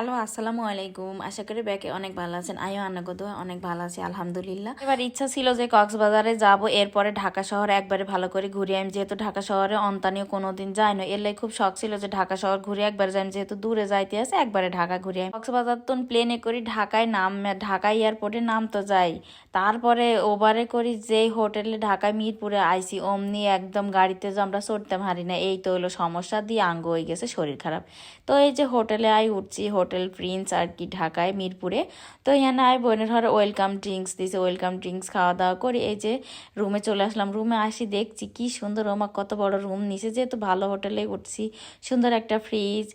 Hello, আসসালামু আলাইকুম। আশা করি ব্যাকে অনেক ভালো আছেন। আয়ো আনাগত অনেক ভালো আছি, আলহামদুলিল্লাহ। এবার ইচ্ছা ছিল যে কক্সবাজারে যাব, এরপরে ঢাকা শহরে একবারে ভালো করে ঘুরে। আমি যেহেতু ঢাকা শহরে অন্তানীয় কোনোদিন যাই না এর খুব শখ ছিল যে ঢাকা শহর ঘুরে, একবার যাই। যেহেতু দূরে যাইতে আছে, একবারে ঢাকা ঘুরে। আমি কক্সবাজার তো প্লেনে করি, ঢাকায় নাম, ঢাকা এয়ারপোর্টে নাম তো যাই। তারপরে ওভারে করি, যেই হোটেলে ঢাকায় মিরপুরে আইসি, অমনি একদম গাড়িতে যে আমরা চড়তে পারি না, এই তো হলো সমস্যা, দিয়ে আঙ্গ হয়ে গেছে, শরীর খারাপ। তো এই যে হোটেলে আই উঠছি, হোটেল প্রিন্স আর কি ঢাকায়, মিরপুরে। তো এখানে আয় বোনের ঘরে ওয়েলকাম ড্রিঙ্কস দিছে, ওয়েলকাম ড্রিঙ্কস খাওয়া দাওয়া করে এই যে রুমে চলে আসলাম। রুমে আসি দেখছি কি সুন্দর আমার কত বড় রুম নিছে। যেহেতু ভালো হোটেলে উঠছি, সুন্দর একটা ফ্রিজ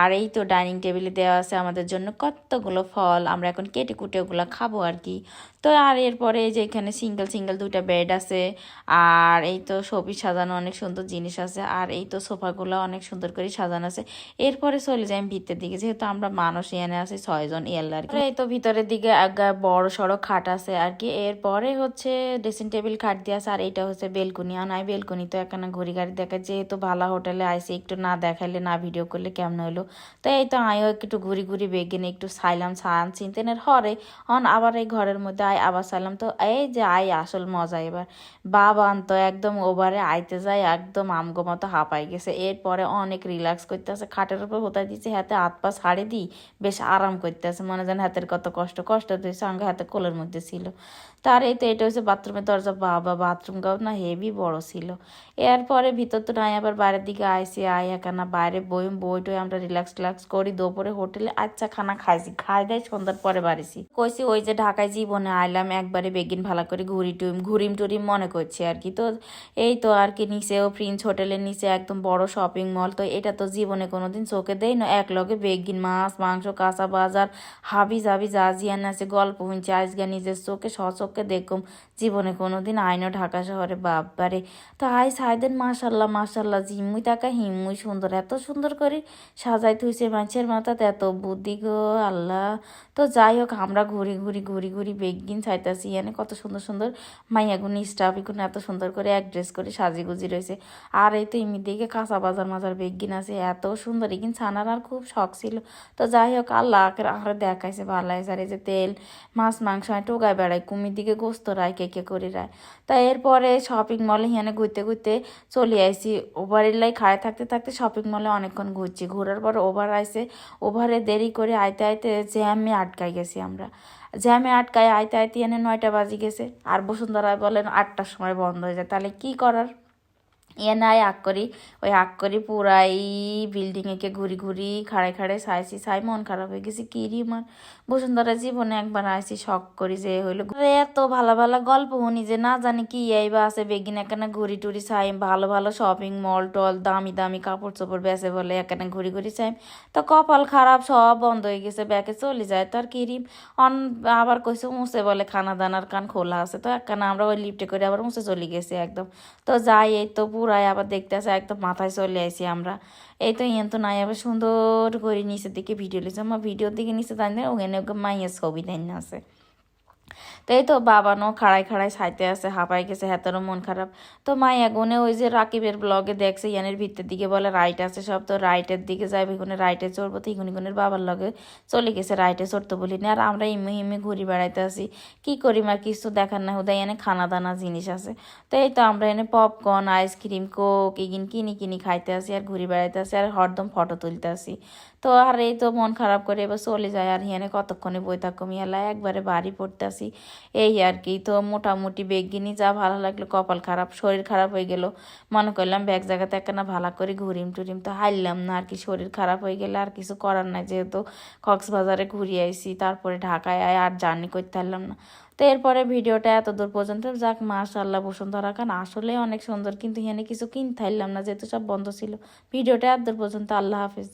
আর এই তো ডাইনিং টেবিলে দেওয়া আছে আমাদের জন্য কতগুলো ফল। আমরা এখন কেটে কুটে ওগুলো খাব আর কি। তো আর এরপরে যে এখানে সিঙ্গেল সিঙ্গেল দুইটা বেড আছে। আর এই তো শোপিস সাজানো অনেক সুন্দর জিনিস আছে। আর এই তো সোফাগুলো অনেক সুন্দর করে সাজানো আছে। এরপরে চলে যাই ভিতরের দিকে। যেহেতু আমরা মানুষ এনে আছি ছয়জন এল আর এই তো ভিতরের দিকে বড় সড়ো খাট আছে আর কি। এরপরে হচ্ছে ড্রেসিং টেবিল খাট দিয়ে আছে। আর এইটা হচ্ছে বেলকুনি। আর নাই বেলকুনি তো এখানে ঘড়ি গাড়ি দেখা যেহেতু ভালো হোটেলে আইসি, একটু না দেখাইলে, না ভিডিও করলে কেমন হলো তো এই তো আমিও একটু ঘুরি ঘুরি বেগিনে একটু সাইলাম, সান, চিনতেনের হরে। অন আবার এই ঘরের মধ্যে আই আবার সাইলাম তো, এই যে আই আসল মজা এবার। বাবান তো একদম ওভারে আইতে যায়, একদম আমগো মতো হাঁপাই গেছে। এরপরে অনেক রিল্যাক্স করতে আছে খাটের উপর হোতায় দিচ্ছে হাতে হাত পা ছাড়ে দিই বেশ আরাম করতে আছে মনে যেন হাতের কত কষ্ট কষ্ট দিয়েছে আঙ্গে হাতে কোলের মধ্যে ছিল। তার এই তো এটা হচ্ছে বাথরুমের দরজা, বাবা বাথরুম গাও না হেভি বড় ছিল। এরপরে ভিতর তো নাই, আবার বাইরের দিকে আইসি আই একানা বাইরে বই বই টই আমরা রিল্যাক্স টিল্যাক্স করি, দুপুরে হোটেলে আচ্ছা খানা খাইছি, খাই দেয় সন্ধ্যার পরে বাড়িছি। কইছি ওই যে ঢাকায় জীবনে আইলাম একবারে বেগিন ভালো করে ঘুরি টুম ঘুরিম টুরিম মনে করছে আর কি। তো এই তো আর কি নিচেও প্রিন্স হোটেলের নিচে একদম বড় শপিং মল তো এটা তো জীবনে কোনো দিন চোখে দেয় না। এক লগে বেগিন, মাছ, মাংস, কাঁচা বাজার, হাবি জাবি যা জিয়ান আছে, গল্প শুনছি আজকে নিজের চোখে সচক্ষে দেখুম, জীবনে কোনো দিন আইনো ঢাকা শহরে বাবারে তো আই সাইদেন মাশাল্লাহ মাশাল্লাহ জিম্মুই তাকা হিম্মুই সুন্দর, এত সুন্দর করে সাজাই থুইছে মাছের মাথাতে, এত বুদ্ধি গো আল্লাহ। তো যাই হোক, আমরা ঘুরি ঘুরি ঘুরি ঘুরি, বেগিন চাইতাছি এনে কত সুন্দর সুন্দর মাইয়াগুনি স্টাফ ইগুন এত সুন্দর করে এক ড্রেস করে সাজি গুজি রয়েছে। আর এই তো এমনি দিকে কাঁচা বাজার মাজার বেগিন আছে, এত সুন্দর। এগিন ছানার আর খুব শখ ছিল। তো যাই হোক, আল্লাহ আর দেখাইছে ভালো আর এই যে তেল, মাছ, মাংস টোকায় বেড়ায় কুমির দিকে গোস্ত রায়, কে কে করে রায়। তা এরপরে শপিং মলে হিয়ানে ঘুরতে ঘুরতে চলে আইসি ওভারের লাই খায় থাকতে থাকতে শপিং মলে অনেকক্ষণ ঘুরছি। ঘোরার পর ওভার আইসে ওভারে দেরি করে আইতে আইতে জ্যামে আটকাই গেছি আমরা। জ্যামে আটকায় আইতে আইতে এনে নয়টা বাজি গেছে। আর বসুন্ধরায় বলেন আটটার সময় বন্ধ হয়ে যায়। তাহলে কি করার? এ নাই, আগ করি, ওই আগ করি পুরাই বিল্ডিং একে ঘুরি ঘুরি খাড়ে খাড়ে সাইছি সাই, মন খারাপ হয়ে গেছি, কি রি আমার বসুন্ধরা জীবনে একবার আইসি শখ করি যে হইল এত ভালো ভালো গল্প শুনি যে না জানি কি এইবা আছে, বেগিন এখানে ঘুরি টুরি চাই ভালো ভালো শপিং মল টল, দামি দামি কাপড় চোপড় বেসে বলে এখানে ঘুরি ঘুরি চাই তো কপাল খারাপ, সব বন্ধ হয়ে গেছে ব্যাকে চলে যায়, তো আর কিরিম অন আবার কইছে মুছে বলে খানা দানার কান খোলা আছে, তো একখানা আমরা ওই লিফটে করে আবার মুছে চলে গেছে একদম। তো যাই, এই তো পুরাই আবার দেখতে আসে, একদম মাথায় চলে আসি আমরা। এই তো ইয়ে তো নাই, আবার সুন্দর করে নিচের দিকে ভিডিও লিখছে আমার ভিডিওর দিকে নিচে তাই না, ওখানে ওকে মাইয়ের ছবি তাই না আছে। তো এই তো বাবানো খাড়াই খাড়াই সাইতে আছে হাঁপাই গেছে হেতারও মন খারাপ। তো মাইয়া গুনে ওই যে রাকিবের ব্লগে দেখছে, ইয়ানের ভিতরের দিকে বলে রাইট আছে সব, তো রাইটের দিকে যাই এগুনে রাইটে চড়বো তো ইগুনি গুনের বাবার লগে চলে গেছে রাইটে চড়তে বলি না। আর আমরা ইমে ইমে ঘুরি বেড়াইতে আসি। কি করি আর কিছু দেখার না হুদাই এনে খানা দানা জিনিস আছে। তো এই তো আমরা এনে পপকর্ন আইসক্রিম কোক ইগিন কিনি কিনি খাইতে আসি, আর ঘুরি বেড়াইতে আসি, আর হরদম ফটো তুলতে আসি। তো আর এই তো মন খারাপ করে এবার চলে যায়, আর হিয়ানে কতক্ষণে বই থাকুম ইয়ালা একবারে বাড়ি পড়তে আসি। এই আর কি তো মোটামুটি বেগিনি যা ভালো লাগল, কপাল খারাপ, শরীর খারাপ হয়ে গেল। মনে করলাম ব্যাগ জায়গাতে একটা ভালো করে ঘুরিম টুরিম তো হারলাম না, আর কি শরীর খারাপ হয়ে গেলে আর কিছু করার নাই, যেহেতু কক্সবাজারে ঘুরিয়ে আইসি তারপরে ঢাকায় আয় আর জার্নি করতে পারলাম না। তো এরপরে ভিডিওটা এত দূর পর্যন্ত যাক মাশাল্লাহ বসুন্ধরা খান আসলে অনেক সুন্দর, কিন্তু এখানে কিছু কিনতে পারলাম না, যেহেতু সব বন্ধ ছিল। ভিডিওটা এত দূর পর্যন্ত, আল্লাহ হাফিজ।